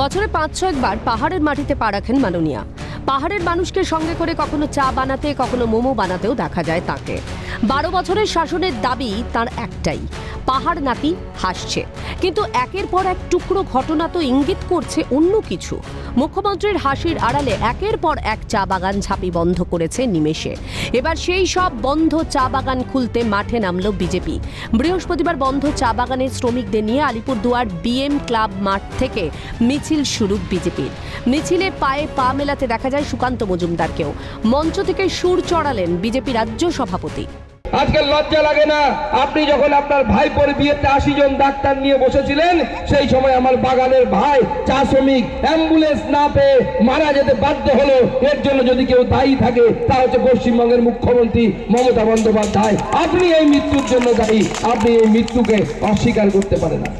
বছরে পাঁচ ছয়েকবার পাহাড়ের মাটিতে পা রাখেন মাননীয়া। পাহাড়ের মানুষকে সঙ্গে করে কখনো চা বানাতে, কখনো মোমো বানাতেও দেখা যায় তাকে। বারো বছরের শাসনের দাবি তার একটাই। পাহাড় নাকি হাসছে। কিন্তু একের পর এক টুকরো ঘটনা তো ইঙ্গিত করছে অন্য কিছু। মুখ্যমন্ত্রীর হাসির আড়ালে একের পর এক চা বাগান ঝাঁপি বন্ধ করেছে নিমেষে। এবার সেই সব বন্ধ চা বাগান খুলতে মাঠে নামল বিজেপি। বৃহস্পতিবার বন্ধ চা বাগানের শ্রমিকদের নিয়ে আলিপুরদুয়ার বিএম ক্লাব মাঠ থেকে মিছিল শুরু বিজেপির। মিছিলে পায়ে পা মেলাতে দেখা যায় সুকান্ত মজুমদারকেও। মঞ্চ থেকে সুর চড়ালেন বিজেপি রাজ্য সভাপতি। আজকে লজ্জা লাগে না। আপনি যখন আপনার ভাইপোর বিয়েতে আশি জন ডাক্তার নিয়ে বসেছিলেন, সেই সময় আমার বাগানের ভাই চা শ্রমিক অ্যাম্বুলেন্স না পেয়ে মারা যেতে বাধ্য হলো। এর জন্য যদি কেউ দায়ী থাকে, তা হচ্ছে পশ্চিমবঙ্গের মুখ্যমন্ত্রী মমতা বন্দ্যোপাধ্যায়। আপনি এই মৃত্যুর জন্য দায়ী। আপনি এই মৃত্যুকে অস্বীকার করতে পারেন না।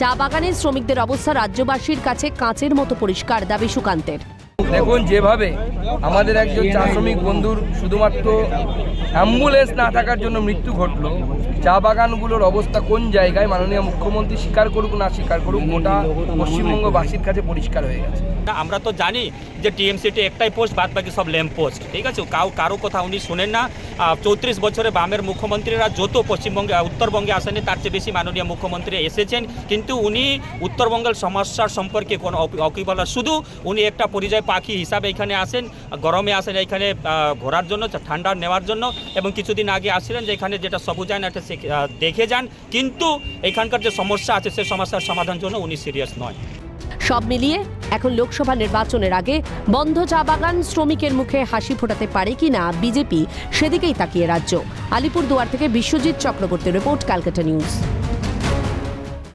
চা বাগানের শ্রমিকদের অবস্থা রাজ্যবাসীর কাছে কাঁচের মতো পরিষ্কার, দাবি সুকান্তের। দেখুন, যেভাবে আমাদের একজন চা শ্রমিক বন্ধুর শুধুমাত্র অ্যাম্বুলেন্স না থাকার জন্য মৃত্যু ঘটলো, চা বাগানগুলোর অবস্থা কোন জায়গায় মাননীয় মুখ্যমন্ত্রী স্বীকার করুক না স্বীকার করুক, গোটা পশ্চিমবঙ্গবাসীর কাছে পরিষ্কার হয়ে গেছে। আমরা তো জানি যে টিএমসিটি একটাই পোস্ট বাদ বাকি সব ল্যাম্প পোস্ট, ঠিক আছে? কাউ কারও কথা উনি শোনেন না। চৌত্রিশ বছরে বামের মুখ্যমন্ত্রীরা যত পশ্চিমবঙ্গে উত্তরবঙ্গে আসেনি তার চেয়ে বেশি মাননীয় মুখ্যমন্ত্রী এসেছেন। কিন্তু উনি উত্তরবঙ্গের সমস্যার সম্পর্কে কোনো অকিবলা শুধু উনি একটা পরিযায়ী পাখি হিসাবে এখানে আসেন, গরমে আসেন এখানে ঘোরার জন্য ঠান্ডা নেওয়ার জন্য এবং কিছুদিন আগে আসছিলেন যে এখানে যেটা সবুজায়ন একটা দেখে যান। কিন্তু এখানকার যে সমস্যা আছে সেই সমস্যার সমাধান জন্য উনি সিরিয়াস নয়। সব মিলিয়ে এখন লোকসভা নির্বাচনের আগে বন্ধ চা বাগান শ্রমিকের মুখে হাসি ফোটাতে পারে কিনা বিজেপি, সেদিকেই তাকিয়ে রাজ্য। আলিপুরদুয়ার থেকে বিশ্বজিৎ চক্রবর্তী রিপোর্ট, ক্যালকাটা নিউজ।